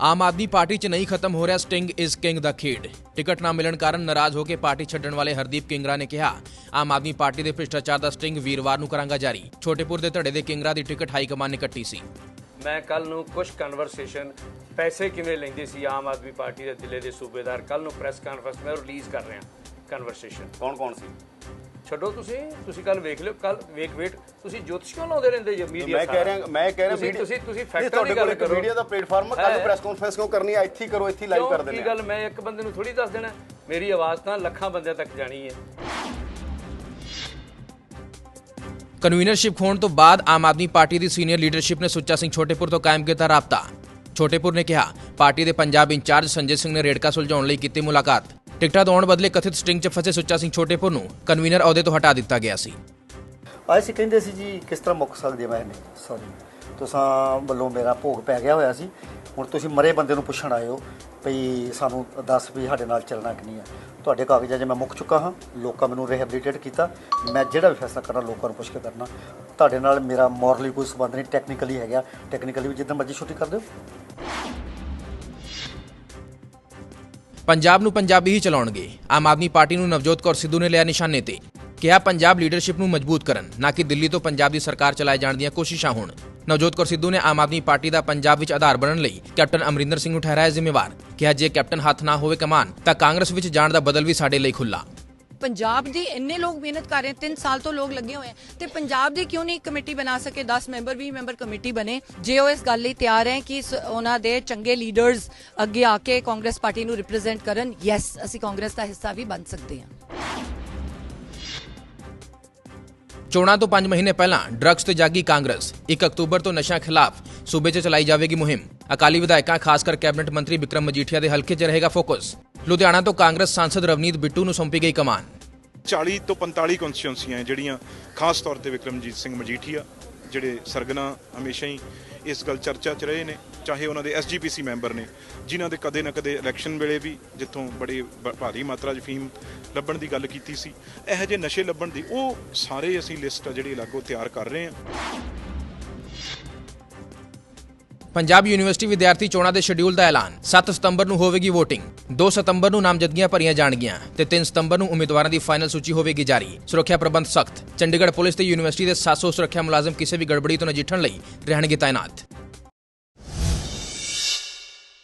ਆਮ Aadmi party 'ਚ ਨਹੀਂ ਖਤਮ ਹੋ ਰਿਹਾ ਸਟਿੰਗ ਇਜ਼ ਕਿੰਗ ਦਾ ਖੇਡ। ਟਿਕਟ ਨਾ ਮਿਲਣ ਕਾਰਨ ਨਾਰਾਜ਼ ਹੋ ਕੇ ਪਾਰਟੀ ਛੱਡਣ ਵਾਲੇ ਹਰਦੀਪ ਕਿੰਗਰਾ ਨੇ ਕਿਹਾ ਆਮ ਆਦਮੀ ਪਾਰਟੀ ਦੇ ਭ੍ਰਿਸ਼ਟਾਚਾਰ ਦਾ ਸਟਿੰਗ ਵੀਰਵਾਰ ਨੂੰ ਕਰਾਂਗਾ ਜਾਰੀ। ਛੋਟੇਪੁਰ ਦੇ ਧੜੇ ਦੇ ਕਿੰਗਰਾ ਦੀ ਟਿਕਟ ਹਾਈ ਕਮਾਨ ਨੇ ਕੱਟੀ ਸੀ। ਮੈਂ ਕੱਲ ਨੂੰ ਕੁਝ ਕਨਵਰਸੇਸ਼ਨ ਪੈਸੇ ਕਿਵੇਂ ਲੈਂਦੇ ਸੀ ਆਮ ਆਦਮੀ ਪਾਰਟੀ ਦੇ ਜ਼ਿਲ੍ਹੇ ਦੇ ਸੂਬੇਦਾਰ? ਕੱਲ ਨੂੰ ਪ੍ਰੈਸ ਕਾਨਫਰੰਸ ਮੈਂ ਰਿਲੀਜ਼ ਕਰ ਰਿਹਾ ਕਨਵਰਸੇਸ਼ਨ ਕੌਣ ਕੌਣ ਸੀ? ਛੱਡੋ ਤੁਸੀਂ ਤੁਸੀਂ ਕੱਲ ਵੇਖ ਲਿਓ ਕੱਲ ਵੇਖ ਵੇਟ ਤੁਸੀਂ ਜੋਤਿਸ਼ ਕਿਉਂ ਲਾਉਂਦੇ ਰਹਿੰਦੇ ਜੀ ਮੀਡੀਆ ਮੈਂ ਕਹਿ ਰਿਹਾ ਮੈਂ ਕਹਿ ਰਿਹਾ ਤੁਸੀਂ ਤੁਸੀਂ ਫੈਕਟਰ ਦੀ ਗੱਲ ਕਰੋ। ਮੀਡੀਆ ਦਾ ਪਲੇਟਫਾਰਮ ਕੱਲ। ਪ੍ਰੈਸ ਕਾਨਫਰੰਸ ਕਿਉਂ ਕਰਨੀ ਹੈ ਇੱਥੇ ਹੀ ਕਰੋ ਇੱਥੇ ਲਾਈਵ ਕਰ? ਦਿੰਦੇ ਕੀ ਗੱਲ? ਮੈਂ ਇੱਕ ਬੰਦੇ ਨੂੰ ਥੋੜੀ ਦੱਸ ਦੇਣਾ। ਮੇਰੀ ਆਵਾਜ਼ ਤਾਂ ਲੱਖਾਂ ਬੰਦਿਆਂ ਤੱਕ ਜਾਣੀ ਹੈ। ਕਨਵੀਨਰਸ਼ਿਪ ਖੋਣ ਤੋਂ ਬਾਅਦ ਆਮ ਆਦਮੀ ਪਾਰਟੀ ਦੀ ਸੀਨੀਅਰ ਲੀਡਰਸ਼ਿਪ ਨੇ ਸੁੱਚਾ ਸਿੰਘ ਛੋਟੇਪੁਰ ਤੋਂ ਕਾਇਮ ਕੀਤਾ ਰਾਬਤਾ। ਛੋਟੇਪੁਰ ਨੇ ਕਿਹਾ ਪਾਰਟੀ ਦੇ ਪੰਜਾਬ ਇੰਚਾਰਜ ਸੰਜੇ ਸਿੰਘ ਨੇ ਰੇੜਕਾ ਸੁਲਝਾਉਣ ਲਈ ਕੀਤੀ ਮੁਲਾਕਾਤ। ਟਿਕਟਾਂ ਦਵਾਉਣ ਬਦਲੇ ਕਥਿਤ ਸਟਿੰਗ 'ਚ ਫਸੇ ਸੁੱਚਾ ਸਿੰਘ ਛੋਟੇਪੁਰ ਨੂੰ ਕਨਵੀਨਰ ਅਹੁਦੇ ਤੋਂ ਹਟਾ ਦਿੱਤਾ ਗਿਆ ਸੀ। ਆਏ ਸੀ ਕਹਿੰਦੇ ਸੀ ਜੀ, ਕਿਸ ਤਰ੍ਹਾਂ ਮੁੱਕ ਸਕਦੇ ਮੈਂ ਨਹੀਂ ਸੌਰੀ ਤੁਸਾਂ ਵੱਲੋਂ ਮੇਰਾ ਭੋਗ ਪੈ ਗਿਆ ਹੋਇਆ ਸੀ। ਹੁਣ ਤੁਸੀਂ ਮਰੇ ਬੰਦੇ ਨੂੰ ਪੁੱਛਣ ਆਏ ਹੋ ਭਈ ਸਾਨੂੰ ਦੱਸ ਵੀ ਸਾਡੇ ਨਾਲ ਚੱਲਣਾ ਕਿ ਨਹੀਂ ਹੈ ਤੁਹਾਡੇ ਕਾਗਜ਼ਾਂ 'ਚ ਮੈਂ ਮੁੱਕ ਚੁੱਕਾ ਹਾਂ। ਲੋਕਾਂ ਮੈਨੂੰ ਰਿਹੈਬਿਲਿਟੇਟ ਕੀਤਾ। ਮੈਂ ਜਿਹੜਾ ਵੀ ਫੈਸਲਾ ਕਰਨਾ, ਲੋਕਾਂ ਨੂੰ ਪੁੱਛ ਕੇ ਕਰਨਾ। ਤੁਹਾਡੇ ਨਾਲ ਮੇਰਾ ਮੋਰਲੀ ਕੋਈ ਸੰਬੰਧ ਨਹੀਂ ਟੈਕਨੀਕਲੀ ਹੈਗਾ। ਟੈਕਨੀਕਲੀ ਵੀ ਜਿੱਦਾਂ ਮਰਜ਼ੀ ਛੁੱਟੀ ਕਰ ਦਿਓ। ਪੰਜਾਬ ਨੂੰ ਪੰਜਾਬੀ ਹੀ ਚਲਾਉਣਗੇ। ਆਮ ਆਦਮੀ ਪਾਰਟੀ ਨੂੰ ਨਵਜੋਤ ਕੌਰ ਸਿੱਧੂ ਨੇ ਲਿਆ ਨਿਸ਼ਾਨੇ ਤੇ। ਕਿਹਾ ਪੰਜਾਬ ਲੀਡਰਸ਼ਿਪ ਨੂੰ ਮਜ਼ਬੂਤ ਕਰਨ, ਨਾ ਕਿ ਦਿੱਲੀ ਤੋਂ ਪੰਜਾਬ ਦੀ ਸਰਕਾਰ ਚਲਾਏ ਜਾਣ ਦੀਆਂ ਕੋਸ਼ਿਸ਼ਾਂ ਹੋਣ। ਨਵਜੋਤ ਕੌਰ ਸਿੱਧੂ ਨੇ ਆਮ ਆਦਮੀ ਪਾਰਟੀ ਦਾ ਪੰਜਾਬ ਵਿੱਚ ਆਧਾਰ ਬਣਨ ਲਈ ਕੈਪਟਨ ਅਮਰਿੰਦਰ ਸਿੰਘ ਨੂੰ ਠਹਿਰਾਇਆ ਜ਼ਿੰਮੇਵਾਰ। ਕਿਹਾ ਜੇ ਕੈਪਟਨ ਹੱਥ ਨਾ ਹੋਵੇ ਕਮਾਨ, ਤਾਂ ਕਾਂਗਰਸ ਵਿੱਚ ਜਾਣ ਦਾ ਬਦਲ ਵੀ ਸਾਡੇ ਲਈ ਖੁੱਲਾ ਪੰਜਾਬ ਦੀ ਇੰਨੇ ਲੋਕ ਮਿਹਨਤ ਕਰ ਰਹੇ 3 ਸਾਲ ਤੋਂ ਲੋਕ ਲੱਗੇ ਹੋਏ ਆ। ਤੇ ਪੰਜਾਬ ਦੀ ਕਿਉਂ ਨਹੀਂ ਕਮੇਟੀ ਬਣਾ ਸਕੇ? 10 ਮੈਂਬਰ 20 ਮੈਂਬਰ ਕਮੇਟੀ ਬਣੇ। ਜੇ ਉਹ ਇਸ ਗੱਲ ਲਈ ਤਿਆਰ ਹੈ ਕਿ ਸ- ਉਹਨਾਂ ਦੇ ਚੰਗੇ ਲੀਡਰਸ ਅੱਗੇ ਆ ਕੇ ਕਾਂਗਰਸ ਪਾਰਟੀ ਨੂੰ ਰਿਪਰੈਜ਼ੈਂਟ ਕਰਨ ਯੈਸ ਅਸੀਂ ਕਾਂਗਰਸ ਦਾ ਹਿੱਸਾ ਵੀ ਬਣ ਸਕਦੇ ਹਾਂ। ਚੋਣਾਂ ਤੋਂ 5 ਮਹੀਨੇ ਪਹਿਲਾਂ ਡਰੱਗਸ ਤੇ ਜਾਗੀ ਕਾਂਗਰਸ। 1 ਅਕਤੂਬਰ ਤੋਂ ਨਸ਼ਿਆਂ ਖਿਲਾਫ ਸੂਬੇ 'ਚ ਚਲਾਈ ਜਾਵੇਗੀ ਮੁਹਿੰਮ। ਅਕਾਲੀ ਵਿਧਾਇਕਾਂ, ਖਾਸ ਕਰ ਕੈਬਨਿਟ ਮੰਤਰੀ ਵਿਕਰਮ ਮਜੀਠੀਆ ਦੇ ਹਲਕੇ 'ਚ ਰਹੇਗਾ ਫੋਕਸ। ਲੁਧਿਆਣਾ ਤੋਂ ਕਾਂਗਰਸ ਸਾਂਸਦ ਰਵਨੀਤ ਬਿੱਟੂ ਨੂੰ ਸੌਂਪੀ ਗਈ ਕਮਾਨ। 40 ਤੋਂ 45 ਕਨਸਟੀਟਿਊਂਸੀਆਂ ਜਿਹੜੀਆਂ ਖਾਸ ਤੌਰ ਤੇ ਵਿਕਰਮਜੀਤ ਸਿੰਘ ਮਜੀਠੀਆ, ਜਿਹੜੇ ਸਰਗਨਾ ਹਮੇਸ਼ਾ ਹੀ ਇਸ ਗੱਲ ਚਰਚਾ 'ਚ ਰਹੇ ਨੇ, ਚਾਹੇ ਉਹਨਾਂ ਦੇ ਐਸਜੀਪੀਸੀ ਮੈਂਬਰ ਨੇ, ਜਿਨ੍ਹਾਂ ਦੇ ਕਦੇ ਨਾ ਕਦੇ ਇਲੈਕਸ਼ਨ ਵੇਲੇ ਵੀ ਜਿੱਥੋਂ ਬੜੇ ਭਾਰੀ ਮਾਤਰਾ 'ਚ ਫੀਮ ਲੱਭਣ ਦੀ ਗੱਲ ਕੀਤੀ ਸੀ। ਇਹੋ ਜਿਹੇ ਨਸ਼ੇ ਲੱਭਣ ਦੀ ਉਹ ਸਾਰੇ ਅਸੀਂ ਲਿਸਟ ਆ ਜਿਹੜੀ ਲਾਗੋ ਤਿਆਰ ਕਰ ਰਹੇ ਹਾਂ। ਪੰਜਾਬ ਯੂਨੀਵਰਸਿਟੀ ਵਿਦਿਆਰਥੀ ਚੋਣਾਂ ਦੇ ਸ਼ਡਿਊਲ ਦਾ ਐਲਾਨ। 7 ਸਤੰਬਰ ਨੂੰ ਹੋਵੇਗੀ VOTING 2 ਸਤੰਬਰ ਨੂੰ ਨਾਮਜ਼ਦਗੀਆਂ ਭਰੀਆਂ ਜਾਣਗੀਆਂ ਤੇ 3 ਸਤੰਬਰ ਨੂੰ ਉਮੀਦਵਾਰਾਂ ਦੀ ਫਾਈਨਲ ਸੂਚੀ ਹੋਵੇਗੀ ਜਾਰੀ। ਸੁਰੱਖਿਆ ਪ੍ਰਬੰਧ ਸਖਤ। ਚੰਡੀਗੜ੍ਹ ਪੁਲਿਸ ਤੇ ਯੂਨੀਵਰਸਿਟੀ ਦੇ 700 ਸੁਰੱਖਿਆ ਮੁਲਾਜ਼ਮ ਕਿਸੇ ਵੀ ਗੜਬੜੀ ਤੋਂ ਨਜਿੱਠਣ ਲਈ ਰਹਿਣਗੇ ਤਾਇਨਾਤ।